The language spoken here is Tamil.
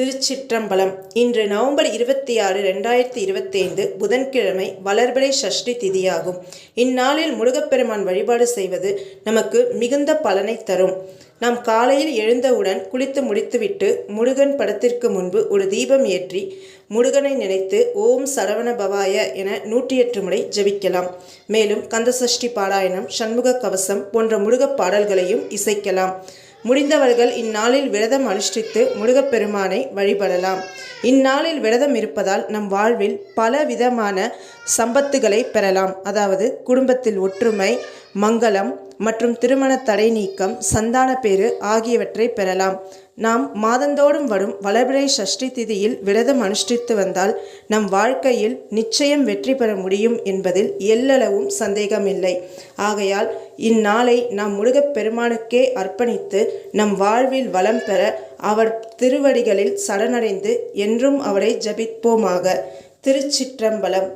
திருச்சிற்றம்பலம். இன்று நவம்பர் இருபத்தி ஆறு ரெண்டாயிரத்தி இருபத்தைந்து புதன்கிழமை வளர்பிறை சஷ்டி திதியாகும். இந்நாளில் முருகப்பெருமான் வழிபாடு செய்வது நமக்கு மிகுந்த பலனை தரும். நாம் காலையில் எழுந்தவுடன் குளித்து முடித்துவிட்டு முருகன் படத்திற்கு முன்பு ஒரு தீபம் ஏற்றி முருகனை நினைத்து ஓம் சரவண பவாய என நூற்றி எட்டு முறை ஜெபிக்கலாம். மேலும் கந்தசஷ்டி பாராயணம் சண்முக கவசம் போன்ற முருகப் பாடல்களையும் இசைக்கலாம். முடிந்தவர்கள் இந்நாளில் விரதம் அனுஷ்டித்து முருகப்பெருமானை வழிபடலாம். இந்நாளில் விரதம் இருப்பதால் நம் வாழ்வில் பல விதமான சம்பத்துகளை பெறலாம். அதாவது குடும்பத்தில் ஒற்றுமை மங்களம் மற்றும் திருமண தடை நீக்கம் சந்தான பேறு ஆகியவற்றை பெறலாம். நாம் மாதந்தோறும் வரும் வளர்பிறை சஷ்டி திதியில் விரதம் அனுஷ்டித்து வந்தால் நம் வாழ்க்கையில் நிச்சயம் வெற்றி பெற முடியும் என்பதில் எல்லளவும் சந்தேகமில்லை. ஆகையால் இந்நாளை நாம் முருகப் பெருமானுக்கே அர்ப்பணித்து நம் வாழ்வில் வளம் பெற அவர் திருவடிகளில் சடனடைந்து என்றும் அவரை ஜபிப்போமாக. திருச்சிற்றம்பலம்.